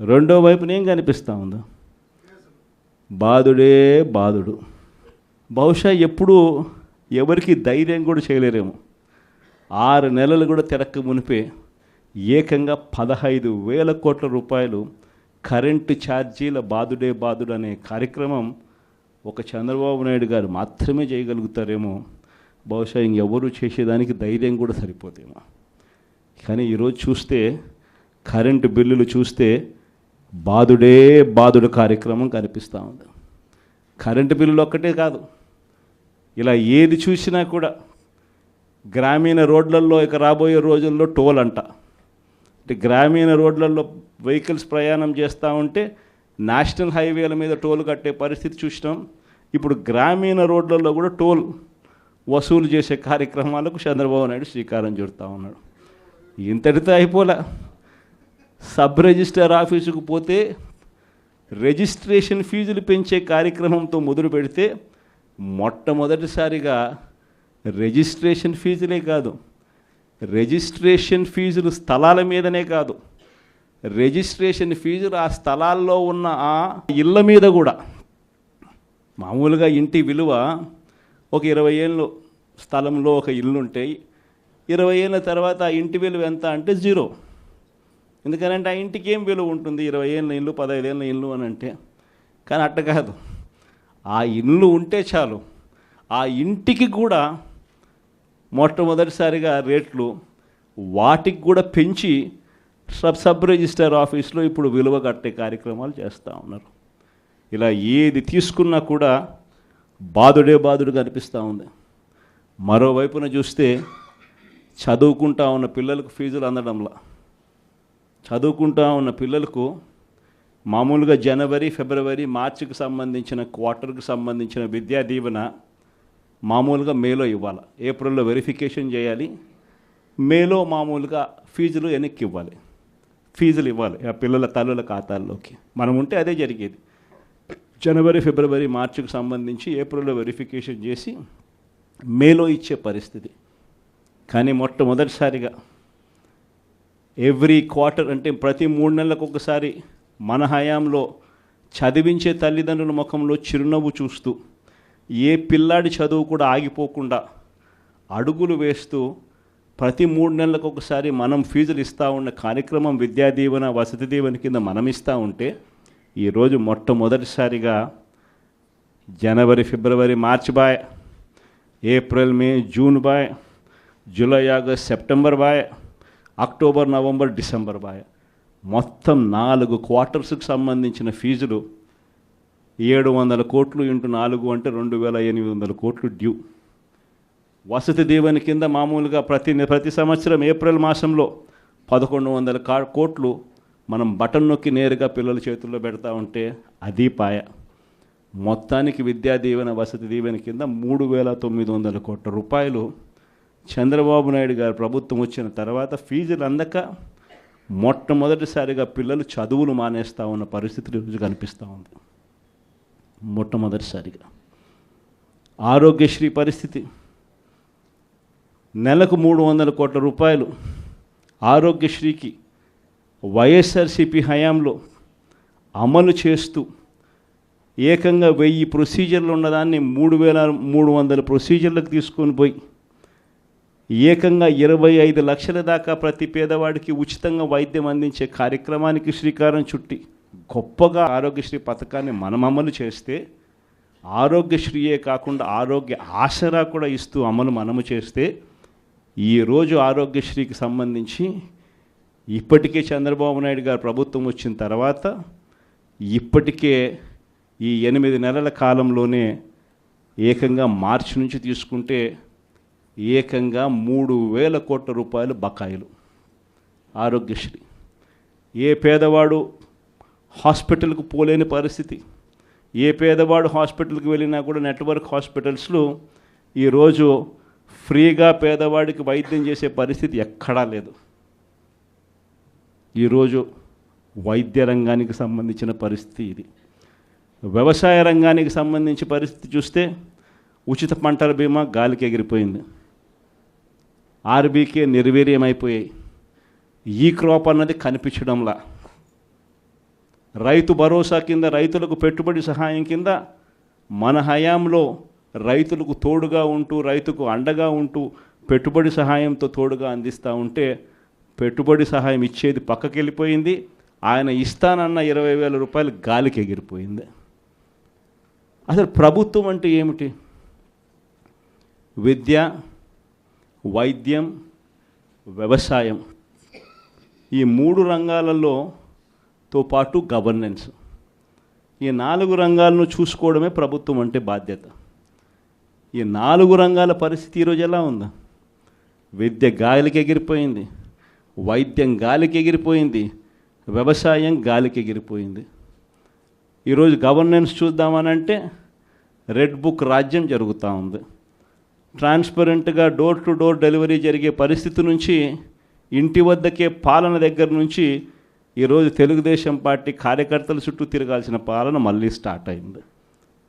రెండో వైపున ఏం కనిపిస్తూ ఉందో? బాధుడే బాధుడు. బహుశా ఎప్పుడూ ఎవరికి ధైర్యం కూడా చేయలేరేమో. ఆరు నెలలు కూడా తిరక్క మునిపే ఏకంగా పదహైదు వేల కోట్ల రూపాయలు కరెంటు ఛార్జీల బాధుడే బాధుడు అనే కార్యక్రమం ఒక చంద్రబాబు నాయుడు గారు మాత్రమే చేయగలుగుతారేమో. బహుశా ఇంకెవరు చేసేదానికి ధైర్యం కూడా సరిపోతేమో కానీ ఈరోజు చూస్తే కరెంటు బిల్లులు చూస్తే బాధుడే బాధుడు కార్యక్రమం కనిపిస్తూ ఉంది. కరెంటు బిల్లులు ఒక్కటే కాదు. ఇలా ఏది చూసినా కూడా గ్రామీణ రోడ్లలో ఇక రాబోయే రోజుల్లో టోల్ అంట అంటే గ్రామీణ రోడ్లలో వెహికల్స్ ప్రయాణం చేస్తూ ఉంటే నేషనల్ హైవేల మీద టోల్ కట్టే పరిస్థితి చూసినాం. ఇప్పుడు గ్రామీణ రోడ్లలో కూడా టోల్ వసూలు చేసే కార్యక్రమాలకు చంద్రబాబు నాయుడు శ్రీకారం చుడుతూ ఉన్నాడు. ఇంతటితో అయిపోలే. సబ్ రిజిస్టర్ ఆఫీసుకు పోతే రిజిస్ట్రేషన్ ఫీజులు పెంచే కార్యక్రమంతో మొదలు పెడితే మొట్టమొదటిసారిగా రిజిస్ట్రేషన్ ఫీజులే కాదు రిజిస్ట్రేషన్ ఫీజులు స్థలాల మీదనే కాదు రిజిస్ట్రేషన్ ఫీజులు ఆ స్థలాల్లో ఉన్న ఆ ఇళ్ళ మీద కూడా. మామూలుగా ఇంటి విలువ ఒక ఇరవై ఏళ్ళు స్థలంలో ఒక ఇల్లు ఉంటాయి ఇరవై ఏళ్ళ తర్వాత ఆ ఇంటి విలువ ఎంత అంటే జీరో. ఎందుకనంటే ఆ ఇంటికి ఏం విలువ ఉంటుంది? ఇరవై ఏళ్ళ ఇల్లు పదహైదేళ్ళ ఇల్లు అని అంటే. కానీ అట్ట కాదు. ఆ ఇల్లు ఉంటే చాలు. ఆ ఇంటికి కూడా మొట్టమొదటిసారిగా రేట్లు వాటికి కూడా పెంచి సబ్ సబ్ రిజిస్టర్ ఆఫీస్లో ఇప్పుడు విలువ కట్టే కార్యక్రమాలు చేస్తూ ఉన్నారు. ఇలా ఏది తీసుకున్నా కూడా బాధుడే బాధుడుగా అనిపిస్తూ ఉంది. మరోవైపున చూస్తే చదువుకుంటా ఉన్న పిల్లలకు ఫీజులు అందడంలా. చదువుకుంటా ఉన్న పిల్లలకు మామూలుగా జనవరి ఫిబ్రవరి మార్చికి సంబంధించిన క్వార్టర్కి సంబంధించిన విద్యా దీవెన మామూలుగా మేలో ఇవ్వాలి. ఏప్రిల్లో వెరిఫికేషన్ చేయాలి. మేలో మామూలుగా ఫీజులు వెనక్కి ఇవ్వాలి ఫీజులు ఇవ్వాలి ఆ పిల్లల తల్లుల ఖాతాల్లోకి. మనం ఉంటే అదే జరిగేది. జనవరి ఫిబ్రవరి మార్చికి సంబంధించి ఏప్రిల్లో వెరిఫికేషన్ చేసి మేలో ఇచ్చే పరిస్థితి. కానీ మొట్టమొదటిసారిగా ఎవ్రీ క్వార్టర్ అంటే ప్రతి మూడు నెలలకు ఒకసారి మన హయాంలో చదివించే తల్లిదండ్రుల ముఖంలో చిరునవ్వు చూస్తూ ఏ పిల్లాడి చదువు కూడా ఆగిపోకుండా అడుగులు వేస్తూ ప్రతి మూడు నెలలకు ఒకసారి మనం ఫీజులు ఇస్తూ ఉన్న కార్యక్రమం విద్యా దీవెన వసతి దీవెన కింద మనం ఇస్తూ ఉంటే ఈరోజు మొట్టమొదటిసారిగా జనవరి ఫిబ్రవరి మార్చ్ బాయ్ ఏప్రిల్ మే జూన్ బాయ్ జూలై ఆగస్ట్ సెప్టెంబర్ బాయ్ అక్టోబర్ నవంబర్ డిసెంబర్ బాయ్. మొత్తం నాలుగు క్వార్టర్స్కి సంబంధించిన ఫీజులు ఏడు వందల కోట్లు ఇంటూ నాలుగు అంటే రెండు వేల ఎనిమిది వందల కోట్లు డ్యూ. వసతి దీవెన కింద మామూలుగా ప్రతి ప్రతి సంవత్సరం ఏప్రిల్ మాసంలో పదకొండు వందల కా కోట్లు మనం బటన్ నొక్కి నేరుగా పిల్లల చేతుల్లో పెడతా ఉంటే అది పాయ. మొత్తానికి విద్యా దీవెన వసతి దీవెన కింద మూడు వేల తొమ్మిది వందల కోట్ల రూపాయలు చంద్రబాబు నాయుడు గారు ప్రభుత్వం వచ్చిన తర్వాత ఫీజులు అందక మొట్టమొదటిసారిగా పిల్లలు చదువులు మానేస్తూ ఉన్న పరిస్థితి ఈరోజు కనిపిస్తూ ఉంది. మొట్టమొదటిసారిగా. ఆరోగ్యశ్రీ పరిస్థితి. నెలకు మూడు వందల కోట్ల రూపాయలు. ఆరోగ్యశ్రీకి వైఎస్ఆర్సిపి హయాంలో అమలు చేస్తూ ఏకంగా వెయ్యి ప్రొసీజర్లు ఉన్నదాన్ని మూడు వేల మూడు వందల ప్రొసీజర్లకు తీసుకొని పోయి ఏకంగా ఇరవై ఐదు లక్షల దాకా ప్రతి పేదవాడికి ఉచితంగా వైద్యం అందించే కార్యక్రమానికి శ్రీకారం చుట్టి గొప్పగా ఆరోగ్యశ్రీ పథకాన్ని మనం అమలు చేస్తే ఆరోగ్యశ్రీయే కాకుండా ఆరోగ్య ఆసరా కూడా ఇస్తూ అమలు మనము చేస్తే ఈరోజు ఆరోగ్యశ్రీకి సంబంధించి ఇప్పటికే చంద్రబాబు నాయుడు గారు ప్రభుత్వం వచ్చిన తర్వాత ఇప్పటికే ఈ ఎనిమిది నెలల కాలంలోనే ఏకంగా మార్చి నుంచి తీసుకుంటే ఏకంగా మూడు వేల కోట్ల రూపాయలు బకాయిలు. ఆరోగ్యశ్రీ. ఏ పేదవాడు హాస్పిటల్కు పోలేని పరిస్థితి. ఏ పేదవాడు హాస్పిటల్కి వెళ్ళినా కూడా నెట్వర్క్ హాస్పిటల్స్లో ఈరోజు ఫ్రీగా పేదవాడికి వైద్యం చేసే పరిస్థితి ఎక్కడా లేదు. ఈరోజు వైద్య రంగానికి సంబంధించిన పరిస్థితి ఇది. వ్యవసాయ రంగానికి సంబంధించి పరిస్థితి చూస్తే ఉచిత పంటల బీమా గాలికి ఎగిరిపోయింది. ఆర్బీకే నిర్వీర్యమైపోయాయి. ఈ క్రాప్ అన్నది కనిపించడంలా. రైతు భరోసా కింద రైతులకు పెట్టుబడి సహాయం కింద మన హయాంలో రైతులకు తోడుగా ఉంటూ రైతుకు అండగా ఉంటూ పెట్టుబడి సహాయంతో తోడుగా అందిస్తూ ఉంటే పెట్టుబడి సహాయం ఇచ్చేది పక్కకి వెళ్ళిపోయింది ఆయన ఇస్తానన్న ఇరవై వేల రూపాయలు గాలికి ఎగిరిపోయింది. అసలు ప్రభుత్వం అంటే ఏమిటి? విద్య వైద్యం వ్యవసాయం ఈ మూడు రంగాలలో తో పాటు గవర్నెన్స్. ఈ నాలుగు రంగాలను చూసుకోవడమే ప్రభుత్వం అంటే బాధ్యత. ఈ నాలుగు రంగాల పరిస్థితి ఈరోజు ఎలా ఉందా? విద్య గాలికి ఎగిరిపోయింది వైద్యం గాలికి ఎగిరిపోయింది వ్యవసాయం గాలికి ఎగిరిపోయింది. ఈరోజు గవర్నెన్స్ చూద్దామనంటే రెడ్ బుక్ రాజ్యం జరుగుతూ ఉంది. ట్రాన్స్పరెంట్గా డోర్ టు డోర్ డెలివరీ జరిగే పరిస్థితి నుంచి ఇంటి వద్దకే పాలన దగ్గర నుంచి ఈరోజు తెలుగుదేశం పార్టీ కార్యకర్తల చుట్టూ తిరగాల్సిన పాలన మళ్ళీ స్టార్ట్ అయింది.